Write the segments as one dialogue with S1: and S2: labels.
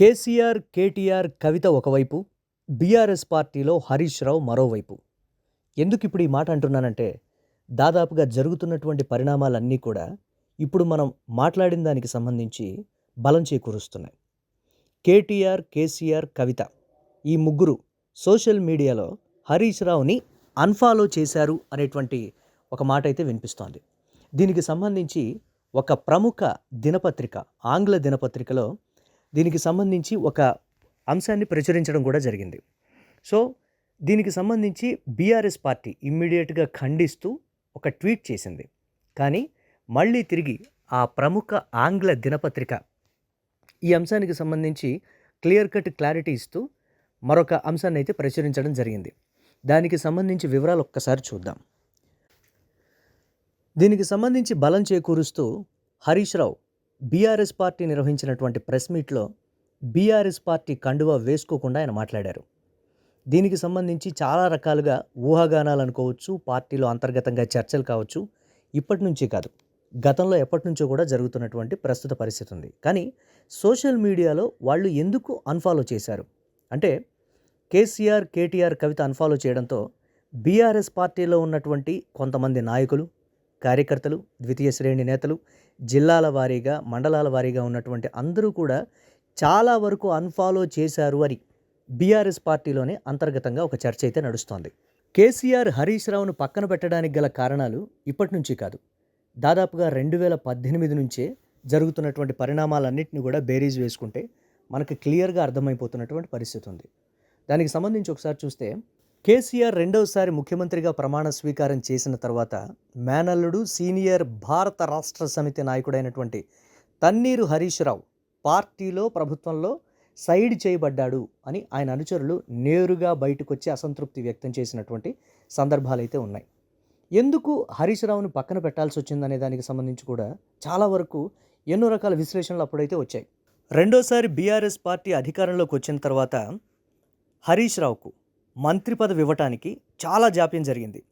S1: KCR KTR కవిత ఒకవైపు BRS పార్టీలో హరీష్ రావు మరోవైపు. ఎందుకు ఇప్పుడు ఈ మాట అంటున్నానంటే దాదాపుగా జరుగుతున్నటువంటి పరిణామాలన్నీ కూడా ఇప్పుడు మనం మాట్లాడిన దానికి సంబంధించి బలం చేకూరుస్తున్నాయి. కేటీఆర్ కేసీఆర్ కవిత ఈ ముగ్గురు సోషల్ మీడియాలో హరీష్ రావుని అన్ఫాలో చేశారు అనేటువంటి ఒక మాట అయితే వినిపిస్తోంది. దీనికి సంబంధించి ఒక ప్రముఖ దినపత్రిక ఆంగ్ల దినపత్రికలో దీనికి సంబంధించి ఒక అంశాన్ని ప్రచురించడం కూడా జరిగింది. సో దీనికి సంబంధించి బీఆర్ఎస్ పార్టీ ఇమ్మీడియట్గా ఖండిస్తూ ఒక ట్వీట్ చేసింది. కానీ మళ్ళీ తిరిగి ఆ ప్రముఖ ఆంగ్ల దినపత్రిక ఈ అంశానికి సంబంధించి క్లియర్ కట్ క్లారిటీ ఇస్తూ మరొక అంశాన్ని అయితే ప్రచురించడం జరిగింది. దానికి సంబంధించి వివరాలు ఒక్కసారి చూద్దాం. దీనికి సంబంధించి బలం చేకూరుస్తూ హరీష్ రావు బీఆర్ఎస్ పార్టీ నిర్వహించినటువంటి ప్రెస్ మీట్లో బీఆర్ఎస్ పార్టీ కండువా వేసుకోకుండా ఆయన మాట్లాడారు. దీనికి సంబంధించి చాలా రకాలుగా ఊహాగానాలు అనుకోవచ్చు పార్టీలో అంతర్గతంగా చర్చలు కావచ్చు ఇప్పటి నుంచి కాదు. గతంలో ఎప్పటి నుంచో కూడా జరుగుతున్నటువంటి ప్రస్తుత పరిస్థితి ఉంది. కానీ సోషల్ మీడియాలో వాళ్ళు ఎందుకు అన్ఫాలో చేశారు? అంటే కేసీఆర్ కేటీఆర్ కవిత అన్ఫాలో చేయడంతో బీఆర్ఎస్ పార్టీలో ఉన్నటువంటి కొంతమంది నాయకులు కార్యకర్తలు ద్వితీయ శ్రేణి నేతలు జిల్లాల వారీగా మండలాల వారీగా ఉన్నటువంటి అందరూ కూడా చాలా వరకు అన్ఫాలో చేశారు అని బీఆర్ఎస్ పార్టీలోనే అంతర్గతంగా ఒక చర్చ అయితే నడుస్తోంది. కేసీఆర్ హరీష్ రావును పక్కన పెట్టడానికి గల కారణాలు ఇప్పటి నుంచి కాదు. దాదాపుగా రెండు వేల పద్దెనిమిది నుంచే జరుగుతున్నటువంటి పరిణామాలన్నింటినీ కూడా బేరీజ్ వేసుకుంటే మనకు క్లియర్గా అర్థమైపోతున్నటువంటి పరిస్థితి ఉంది. దానికి సంబంధించి ఒకసారి చూస్తే కేసీఆర్ రెండవసారి ముఖ్యమంత్రిగా ప్రమాణ స్వీకారం చేసిన తర్వాత మేనల్లుడు సీనియర్ భారత రాష్ట్ర సమితి నాయకుడైనటువంటి తన్నీరు హరీష్ రావు పార్టీలో ప్రభుత్వంలో సైడ్ చేయబడ్డాడు అని ఆయన అనుచరులు నేరుగా బయటకు వచ్చి అసంతృప్తి వ్యక్తం చేసినటువంటి సందర్భాలు అయితే ఉన్నాయి. ఎందుకు హరీష్ రావును పక్కన పెట్టాల్సి వచ్చిందనే దానికి సంబంధించి కూడా చాలా వరకు ఎన్నో రకాల విశ్లేషణలు అప్పుడైతే వచ్చాయి. రెండోసారి బీఆర్ఎస్ పార్టీ అధికారంలోకి వచ్చిన తర్వాత హరీష్ రావుకు మంత్రి పదవి ఇవ్వటానికి చాలా జాప్యం జరిగింది.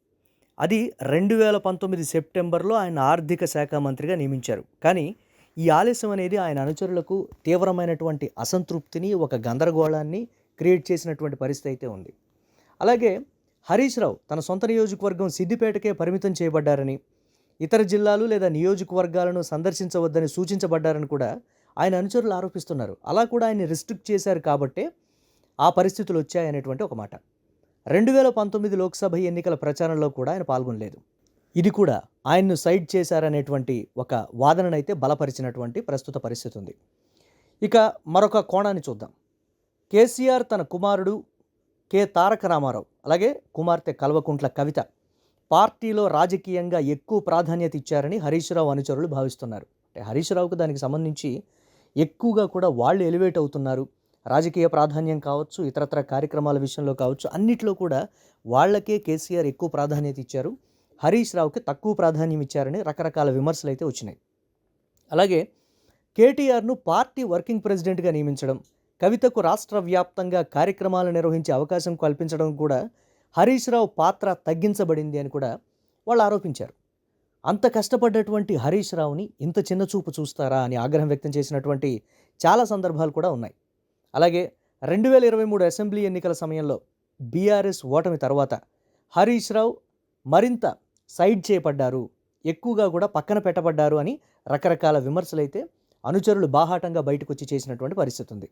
S1: అది రెండు వేల పంతొమ్మిది సెప్టెంబర్లో ఆయన ఆర్థిక శాఖ మంత్రిగా నియమించారు. కానీ ఈ ఆలస్యం అనేది ఆయన అనుచరులకు తీవ్రమైనటువంటి అసంతృప్తిని ఒక గందరగోళాన్ని క్రియేట్ చేసినటువంటి పరిస్థితి అయితే ఉంది. అలాగే హరీష్ రావు తన సొంత నియోజకవర్గం సిద్దిపేటకే పరిమితం చేయబడ్డారని ఇతర జిల్లాలు లేదా నియోజకవర్గాలను సందర్శించవద్దని సూచించబడ్డారని కూడా ఆయన అనుచరులు ఆరోపిస్తున్నారు. అలా కూడా ఆయన రిస్ట్రిక్ట్ చేశారు కాబట్టే ఆ పరిస్థితులు వచ్చాయనేటువంటి ఒక మాట. రెండు వేల పంతొమ్మిది లోక్సభ ఎన్నికల ప్రచారంలో కూడా ఆయన పాల్గొనలేదు. ఇది కూడా ఆయన్ను సైడ్ చేశారనేటువంటి ఒక వాదననైతే బలపరిచినటువంటి ప్రస్తుత పరిస్థితి ఉంది ఇక మరొక కోణాన్ని చూద్దాం. కేసీఆర్ తన కుమారుడు కె. తారక రామారావు అలాగే కుమార్తె కల్వకుంట్ల కవిత పార్టీలో రాజకీయంగా ఎక్కువ ప్రాధాన్యత ఇచ్చారని హరీష్ రావు అనుచరులు భావిస్తున్నారు. అంటే హరీష్ రావుకు దానికి సంబంధించి ఎక్కువగా కూడా వాళ్ళు ఎలివేట్ అవుతున్నారు. రాజకీయ ప్రాధాన్యం కావచ్చు ఇతరత్ర కార్యక్రమాల విషయంలో కావచ్చు అన్నిట్లో కూడా వాళ్ళకే కేసీఆర్ ఎక్కువ ప్రాధాన్యత ఇచ్చారు. హరీష్ రావుకి తక్కువ ప్రాధాన్యం ఇచ్చారని రకరకాల విమర్శలు అయితే వచ్చినాయి. అలాగే కేటీఆర్ను పార్టీ వర్కింగ్ ప్రెసిడెంట్గా నియమించడం కవితకు రాష్ట్ర వ్యాప్తంగా కార్యక్రమాలు నిర్వహించే అవకాశం కల్పించడం కూడా హరీష్ రావు పాత్ర తగ్గించబడింది అని కూడా వాళ్ళు ఆరోపించారు. అంత కష్టపడ్డటువంటి హరీష్ రావుని ఇంత చిన్న చూపు చూస్తారా అని ఆగ్రహం వ్యక్తం చేసినటువంటి చాలా సందర్భాలు కూడా ఉన్నాయి. అలాగే రెండు వేల ఇరవై మూడు అసెంబ్లీ ఎన్నికల సమయంలో బీఆర్ఎస్ ఓటమి తర్వాత హరీష్ రావు మరింత సైడ్ చేయబడ్డారు ఎక్కువగా కూడా పక్కన పెట్టబడ్డారు అని రకరకాల విమర్శలైతే అనుచరులు బాహాటంగా బయటకు వచ్చి చేసినటువంటి పరిస్థితి ఉంది.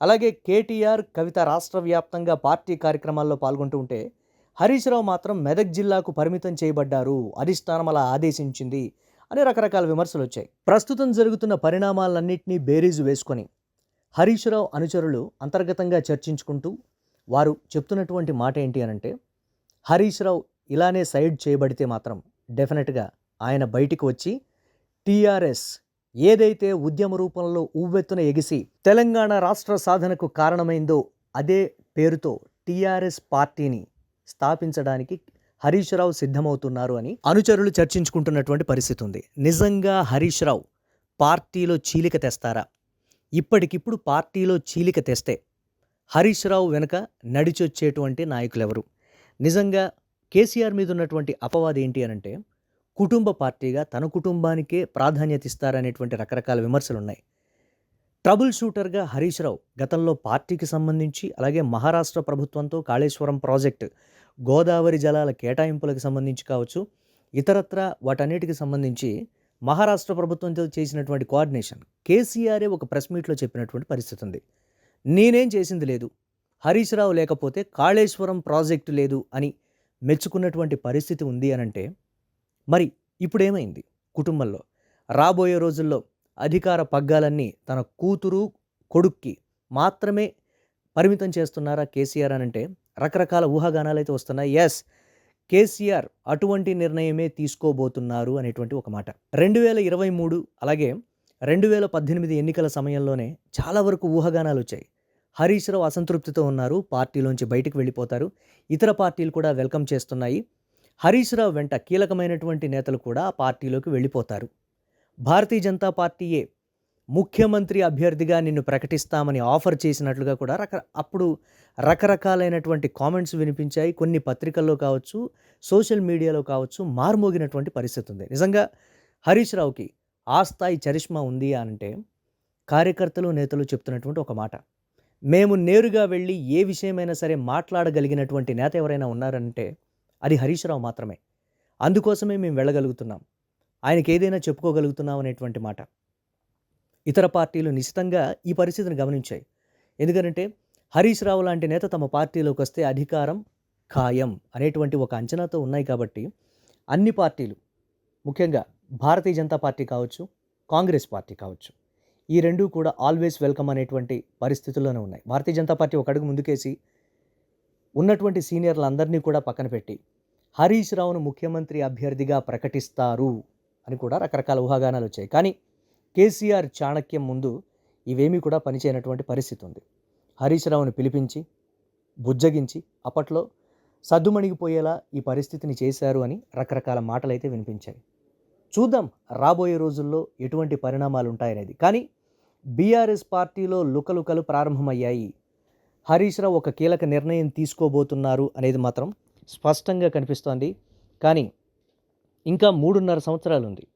S1: అలాగే కేటీఆర్ కవిత రాష్ట్ర వ్యాప్తంగా పార్టీ కార్యక్రమాల్లో పాల్గొంటూ ఉంటే హరీష్ రావు మాత్రం మెదక్ జిల్లాకు పరిమితం చేయబడ్డారు అధిష్టానం అలా ఆదేశించింది అని రకరకాల విమర్శలు వచ్చాయి ప్రస్తుతం జరుగుతున్న పరిణామాలన్నింటినీ బేరీజు వేసుకొని హరీష్ రావు అనుచరులు అంతర్గతంగా చర్చించుకుంటూ వారు చెప్తున్నటువంటి మాట ఏంటి అనంటే హరీష్ రావు ఇలానే సైడ్ చేయబడితే మాత్రం డెఫినెట్గా ఆయన బయటికి వచ్చి టీఆర్ఎస్ ఏదైతే ఉద్యమ రూపంలో ఉవ్వెత్తున ఎగిసి తెలంగాణ రాష్ట్ర సాధనకు కారణమైందో అదే పేరుతో టీఆర్ఎస్ పార్టీని స్థాపించడానికి హరీష్ రావు సిద్ధమవుతున్నారు అని అనుచరులు చర్చించుకుంటున్నటువంటి పరిస్థితి ఉంది. నిజంగా హరీష్ రావు పార్టీలో చీలిక తెస్తారా? ఇప్పటికిప్పుడు పార్టీలో చీలిక తెస్తే హరీష్ రావు వెనుక నడిచొచ్చేటువంటి నాయకులెవరు? నిజంగా కేసీఆర్ మీద ఉన్నటువంటి అపవాదం ఏంటి అనంటే కుటుంబ పార్టీగా తన కుటుంబానికే ప్రాధాన్యత ఇస్తారనేటువంటి రకరకాల విమర్శలు ఉన్నాయి ట్రబుల్ షూటర్గా హరీష్ రావు గతంలో పార్టీకి సంబంధించి అలాగే మహారాష్ట్ర ప్రభుత్వంతో కాళేశ్వరం ప్రాజెక్టు గోదావరి జలాల కేటాయింపులకు సంబంధించి కావచ్చు ఇతరత్ర వాటన్నిటికి సంబంధించి మహారాష్ట్ర ప్రభుత్వంతో చేసినటువంటి కోఆర్డినేషన్ కేసీఆరే ఒక ప్రెస్ మీట్లో చెప్పినటువంటి పరిస్థితి ఉంది. నేనేం చేసింది లేదు. హరీష్ రావు లేకపోతే కాళేశ్వరం ప్రాజెక్టు లేదు అని మెచ్చుకున్నటువంటి పరిస్థితి ఉంది అనంటే మరి ఇప్పుడేమైంది కుటుంబంలో? రాబోయే రోజుల్లో అధికార పగ్గాలన్నీ తన కూతురు కొడుక్కి మాత్రమే పరిమితం చేస్తున్నారా కేసీఆర్ అని అంటే రకరకాల ఊహాగానాలు అయితే వస్తున్నాయి. ఎస్ కేసీఆర్ అటువంటి నిర్ణయమే తీసుకోబోతున్నారు అనేటువంటి ఒక మాట. రెండు వేల ఇరవై మూడు అలాగే రెండు వేల పద్దెనిమిది ఎన్నికల సమయంలోనే చాలా వరకు ఊహాగానాలు వచ్చాయి. హరీష్ రావు అసంతృప్తితో ఉన్నారు పార్టీలోంచి బయటికి వెళ్ళిపోతారు ఇతర పార్టీలు కూడా వెల్కమ్ చేస్తున్నాయి. హరీష్ రావు వెంట కీలకమైనటువంటి నేతలు కూడా ఆ పార్టీలోకి వెళ్ళిపోతారు. భారతీయ జనతా పార్టీయే ముఖ్యమంత్రి అభ్యర్థిగా నిన్ను ప్రకటిస్తామని ఆఫర్ చేసినట్లుగా కూడా రక అప్పుడు రకరకాలైనటువంటి కామెంట్స్ వినిపించాయి. కొన్ని పత్రికల్లో కావచ్చు సోషల్ మీడియాలో కావచ్చు మార్మోగినటువంటి పరిస్థితి ఉంది. నిజంగా హరీష్ రావుకి ఆ స్థాయి చరిష్మా ఉంది అంటే కార్యకర్తలు నేతలు చెప్తున్నటువంటి ఒక మాట. మేము నేరుగా వెళ్ళి ఏ విషయమైనా సరే మాట్లాడగలిగినటువంటి నేత ఎవరైనా ఉన్నారంటే అది హరీష్ రావు మాత్రమే. అందుకోసమే మేము వెళ్ళగలుగుతున్నాం. ఆయనకి ఏదైనా చెప్పుకోగలుగుతున్నాం అనేటువంటి మాట. ఇతర పార్టీలు నిశ్చితంగా ఈ పరిస్థితిని గమనించాయి. ఎందుకంటే హరీష్ రావు లాంటి నేత తమ పార్టీలోకి వస్తే అధికారం ఖాయం అనేటువంటి ఒక అంచనాతో ఉన్నాయి కాబట్టి అన్ని పార్టీలు ముఖ్యంగా భారతీయ జనతా పార్టీ కావచ్చు కాంగ్రెస్ పార్టీ కావచ్చు ఈ రెండు కూడా ఆల్వేస్ వెల్కమ్ అనేటువంటి పరిస్థితుల్లోనే ఉన్నాయి. భారతీయ జనతా పార్టీ ఒక అడుగు ముందుకేసి ఉన్నటువంటి సీనియర్లందరినీ కూడా పక్కన పెట్టి హరీష్ రావును ముఖ్యమంత్రి అభ్యర్థిగా ప్రకటిస్తారు అని కూడా రకరకాల ఊహాగానాలు వచ్చాయి. కానీ కేసీఆర్ చాణక్యం ముందు ఇవేమీ కూడా పనిచేయనటువంటి పరిస్థితి ఉంది. హరీష్ రావును పిలిపించి బుజ్జగించి అప్పట్లో సద్దుమణిగిపోయేలా ఈ పరిస్థితిని చేశారు అని రకరకాల మాటలైతే వినిపించాయి. చూద్దాం రాబోయే రోజుల్లో ఎటువంటి పరిణామాలు ఉంటాయనేది కానీ బీఆర్ఎస్ పార్టీలో లుకలుకలు ప్రారంభమయ్యాయి. హరీష్ రావు ఒక కీలక నిర్ణయం తీసుకోబోతున్నారు అనేది మాత్రం స్పష్టంగా కనిపిస్తోంది. కానీ ఇంకా మూడున్నర సంవత్సరాలు ఉంది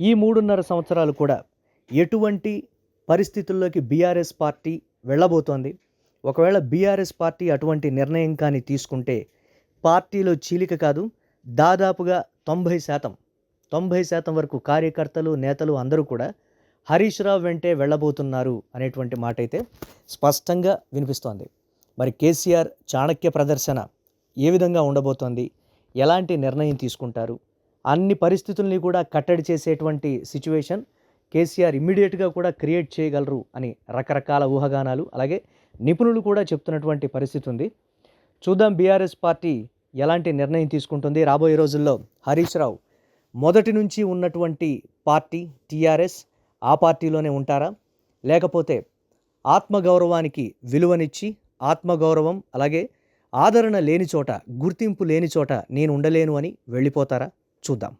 S1: ఈ మూడున్నర సంవత్సరాలు కూడా ఎటువంటి పరిస్థితుల్లోకి బీఆర్ఎస్ పార్టీ వెళ్ళబోతోంది? ఒకవేళ బీఆర్ఎస్ పార్టీ అటువంటి నిర్ణయం కానీ తీసుకుంటే పార్టీలో చీలిక కాదు దాదాపుగా తొంభై శాతం తొంభై శాతం వరకు కార్యకర్తలు నేతలు అందరూ కూడా హరీష్ రావు వెంటే వెళ్ళబోతున్నారు అనేటువంటి మాట అయితే స్పష్టంగా వినిపిస్తోంది. మరి కేసీఆర్ చాణక్య ప్రదర్శన ఏ విధంగా ఉండబోతోంది? ఎలాంటి నిర్ణయం తీసుకుంటారు? అన్ని పరిస్థితుల్ని కూడా కట్టడి చేసేటువంటి సిచ్యువేషన్ కేసీఆర్ ఇమ్మీడియట్గా కూడా క్రియేట్ చేయగలరు అని రకరకాల ఊహాగానాలు అలాగే నిపుణులు కూడా చెప్తున్నటువంటి పరిస్థితి ఉంది. చూద్దాం బీఆర్ఎస్ పార్టీ ఎలాంటి నిర్ణయం తీసుకుంటుంది రాబోయే రోజుల్లో. హరీష్ రావు మొదటి నుంచి ఉన్నటువంటి పార్టీ టీఆర్ఎస్ ఆ పార్టీలోనే ఉంటారా? లేకపోతే ఆత్మగౌరవానికి విలువనిచ్చి ఆత్మగౌరవం అలాగే ఆదరణ లేని చోట గుర్తింపు లేని చోట నేను ఉండలేను అని వెళ్ళిపోతారా? చూద్దాం.